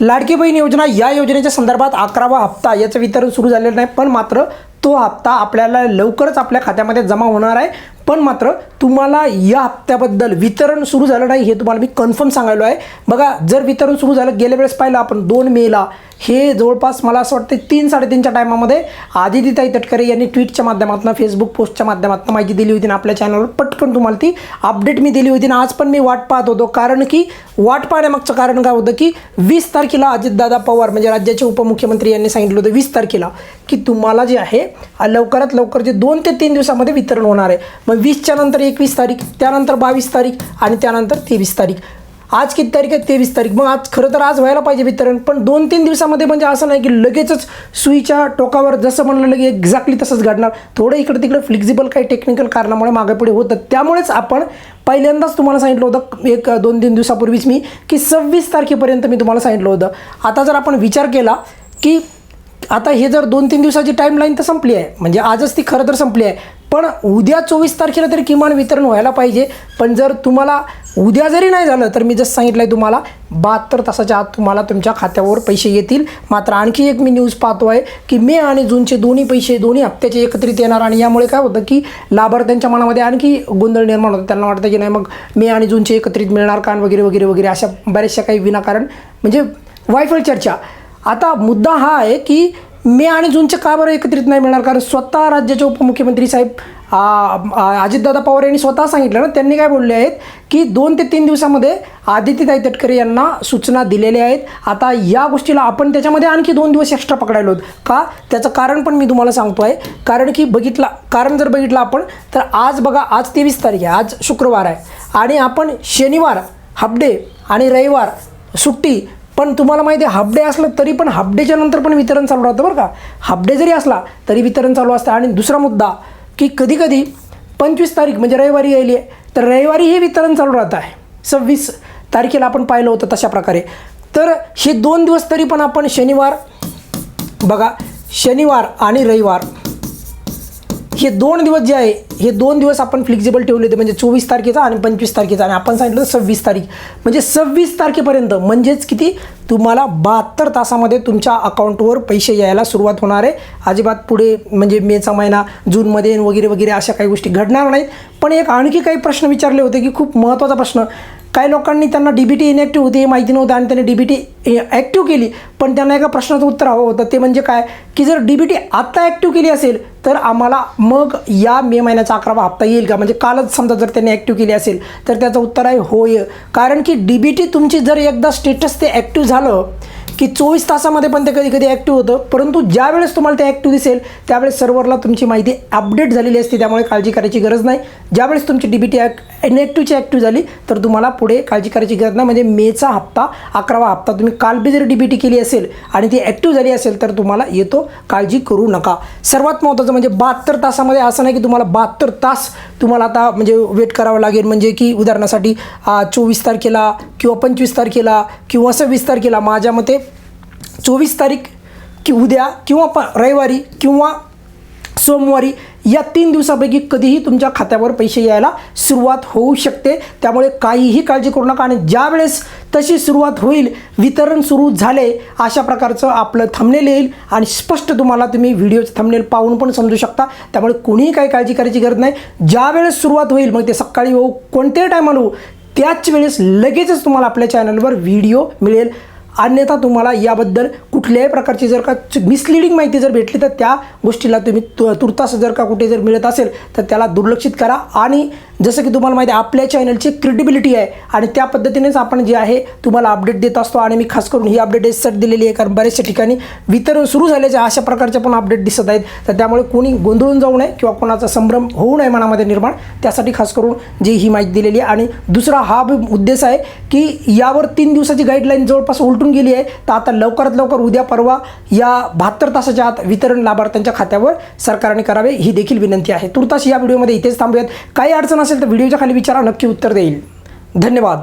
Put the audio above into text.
लाडकी बहीण योजना या योजनेच्या संदर्भात अकरावा हप्ता याचं वितरण सुरू झालेलं नाही पण मात्र तो हप्ता आपल्याला लवकरच आपल्या खात्यामध्ये जमा होणार आहे. पण मात्र तुम्हाला या हप्त्याबद्दल वितरण सुरू झालं नाही हे तुम्हाला मी कन्फर्म सांगायलो आहे. बघा जर वितरण सुरू झालं गेल्या वेळेस पाहिलं आपण दोन मेला हे जवळपास मला असं वाटतं तीन साडेतीनच्या टायमामध्ये आदितीताई तटकरे यांनी ट्विटच्या माध्यमातून फेसबुक पोस्टच्या माध्यमातून माहिती दिली होती ना आपल्या चॅनलवर पटकन तुम्हाला ती अपडेट मी दिली होती. ना आज पण मी वाट पाहत होतो कारण की वाट पाहण्यामागचं कारण काय होतं की वीस तारखेला अजितदादा पवार म्हणजे राज्याचे उपमुख्यमंत्री यांनी सांगितलं होतं वीस तारखेला की तुम्हाला जे आहे लवकरात लवकर जे दोन ते तीन दिवसामध्ये वितरण होणार आहे. मग वीसच्या नंतर एकवीस तारीख त्यानंतर बावीस तारीख आणि त्यानंतर तेवीस तारीख. आज किती तारीख आहे? तेवीस तारीख. मग आज खरं तर आज व्हायला पाहिजे वितरण पण दोन तीन दिवसामध्ये म्हणजे असं नाही की लगेचच सुईच्या टोकावर जसं म्हणलं लगे एक्झॅक्टली तसंच घडणार. थोडं इकडं तिकडं फ्लेक्झिबल काही टेक्निकल कारणामुळे मागे पुढे होतं. त्यामुळेच आपण पहिल्यांदाच तुम्हाला सांगितलं होतं एक दोन तीन दिवसापूर्वीच मी की सव्वीस तारखेपर्यंत मी तुम्हाला सांगितलं होतं. आता जर आपण विचार केला की आता हे जर दोन तीन दिवसाची टाईमलाईन तर संपली आहे. म्हणजे आजच ती खरं तर संपली आहे. पण उद्या चोवीस तारखेला तरी किमान वितरण व्हायला पाहिजे. पण जर तुम्हाला उद्या जरी नाही झालं तर मी जसं सांगितलं आहे तुम्हाला बहात्तर तासाच्या आत तुम्हाला तुमच्या खात्यावर पैसे येतील. मात्र आणखी एक मी न्यूज पाहतो आहे की मे आणि जूनचे दोन्ही पैसे दोन्ही हप्त्याचे एकत्रित येणार आणि यामुळे काय होतं की लाभार्थ्यांच्या मनामध्ये आणखी गोंधळ निर्माण होतो. त्यांना वाटतं की नाही मग मे आणि जूनचे एकत्रित मिळणार कान वगैरे वगैरे वगैरे अशा बऱ्याचशा काही विनाकारण म्हणजे वायफळ चर्चा. आता मुद्दा हा आहे की मे आणि जूनचे का बरं एकत्रित नाही मिळणार? कारण स्वतः राज्याचे उपमुख्यमंत्री साहेब अजितदादा पवार यांनी स्वतः सांगितलं ना त्यांनी काय बोलले आहेत की दोन ते तीन दिवसामध्ये आदित्यताई तटकरे यांना सूचना दिलेल्या आहेत. आता या गोष्टीला आपण त्याच्यामध्ये आणखी दोन दिवस एक्स्ट्रा पकडायलो आहोत. का? त्याचं कारण पण मी तुम्हाला सांगतो आहे. कारण की बघितला कारण जर बघितलं आपण तर आज बघा आज तेवीस तारीख आहे आज शुक्रवार आहे. आणि आपण शनिवार हाफडे आणि रविवार सुट्टी पण तुम्हाला माहिती आहे हाफडे असलं तरी पण हाफडेच्या नंतर पण वितरण चालू राहतं बरं का. हाफडे जरी असला तरी वितरण चालू असतं. आणि दुसरा मुद्दा की कधी कधी पंचवीस तारीख म्हणजे रविवारी यायली आहे तर रविवारी हे वितरण चालू राहतं आहे. सव्वीस तारखेला आपण पाहिलं होतं तशा प्रकारे. तर हे दोन दिवस तरी पण आपण शनिवार बघा शनिवार आणि रविवार हे दोन दिवस जे आहे हे दोन दिवस आपण फ्लेक्झिबल ठेवले होते. म्हणजे चोवीस तारखेचा आणि पंचवीस तारखेचा. आणि आपण सांगितलं सव्वीस तारीख. म्हणजे सव्वीस तारखेपर्यंत म्हणजेच किती? तुम्हाला बहात्तर तासामध्ये तुमच्या अकाउंटवर पैसे यायला सुरुवात होणार आहे. अजिबात पुढे म्हणजे मेचा महिना जूनमध्ये वगैरे वगैरे अशा काही गोष्टी घडणार नाहीत. पण एक आणखी काही प्रश्न विचारले होते की खूप महत्त्वाचा प्रश्न. काही लोकांनी त्यांना डी बी टी इनॅक्टिव्ह होती हे माहिती नव्हतं आणि त्यांनी डी बी टी ॲक्टिव्ह केली. पण त्यांना एका प्रश्नाचं उत्तर हवं होतं. ते म्हणजे काय? की जर डी बी टी आत्ता ॲक्टिव्ह केली असेल तर आम्हाला मग या मे महिन्याचा अकरावा हप्ता येईल का? म्हणजे कालच समजा जर त्यांनी ॲक्टिव्ह केली असेल तर त्याचं उत्तर आहे होय. कारण की डी बी टी तुमची जर एकदा स्टेटस ते ॲक्टिव्ह झालं की चोवीस तासामध्ये पण ते कधी कधी ॲक्टिव्ह होतं. परंतु ज्या वेळेस तुम्हाला ते ॲक्टिव्ह दिसेल त्यावेळेस सर्व्हरला तुमची माहिती अपडेट झालेली असते. त्यामुळे काळजी करायची गरज नाही. ज्यावेळेस तुमची डी बी टी इनॅक्टिव्हची ॲक्टिव्ह झाली तर तुम्हाला पुढे काळजी करायची गरज नाही. म्हणजे मेचा हप्ता अकरावा हप्ता तुम्ही काल बी जर डी बी टी केली असेल आणि ती ॲक्टिव्ह झाली असेल तर तुम्हाला येतो. काळजी करू नका. सर्वात महत्त्वाचं म्हणजे बहात्तर तासामध्ये असं नाही की तुम्हाला बहात्तर तास तुम्हाला आता म्हणजे वेट करावं लागेल. म्हणजे की उदाहरणासाठी चोवीस तारखेला किंवा पंचवीस तारखेला किंवा सव्वीस तारखेला माझ्या मते चोवीस तारीख कि उद्या किंवा प रविवारी किंवा सोमवारी या तीन दिवसापैकी कधीही तुमच्या खात्यावर पैसे यायला सुरुवात होऊ शकते. त्यामुळे काहीही काळजी करू नका आणि ज्यावेळेस तशी सुरुवात होईल वितरण सुरू झाले अशा प्रकारचं आपलं थंबनेल येईल आणि स्पष्ट तुम्हाला तुम्ही व्हिडिओचं थंबनेल पाहून पण समजू शकता. त्यामुळे कोणीही काही काळजी करायची गरज नाही. ज्यावेळेस सुरुवात होईल मग ते सकाळी होऊ कोणत्याही टायमाला होऊ त्याच वेळेस लगेचच तुम्हाला आपल्या चॅनलवर व्हिडिओ मिळेल. अन्यथा तुम्हाला याबद्दल कुठल्याही प्रकारची जर का मिसलिडिंग माहिती जर भेटली तर त्या गोष्टीला तुम्ही तु तुर्तास जर का कुठे जर मिळत असेल तर त्याला दुर्लक्षित करा. आणि जसं की तुम्हाला माहिती आहे आपल्या चॅनलची क्रेडिबिलिटी आहे. आणि त्या पद्धतीनेच आपण जे आहे तुम्हाला अपडेट देत असतो. आणि मी खास करून ही अपडेट सर दिलेली आहे कारण बऱ्याचशा ठिकाणी वितरण सुरू झाल्याच्या अशा प्रकारच्या पण अपडेट दिसत आहेत. तर त्यामुळे कोणी गोंधळून जाऊ नये किंवा कोणाचा संभ्रम होऊ नये मनामध्ये निर्माण. त्यासाठी खास करून जी ही माहिती दिलेली आहे. आणि दुसरा हा उद्देश आहे की यावर तीन दिवसाची गाईडलाईन जवळपास उलटून गेली आहे. तर आता लवकरात लवकर उद्या परवा या बहात्तर तासाच्या आत वितरण लाभार्थ्यांच्या खात्यावर सरकारने करावे ही देखील विनंती आहे. तुर्तास या व्हिडिओमध्ये इथेच थांबूयात. काही अडचण असेल तर व्हिडिओच्या खाली विचारा. नक्की उत्तर देईल. धन्यवाद.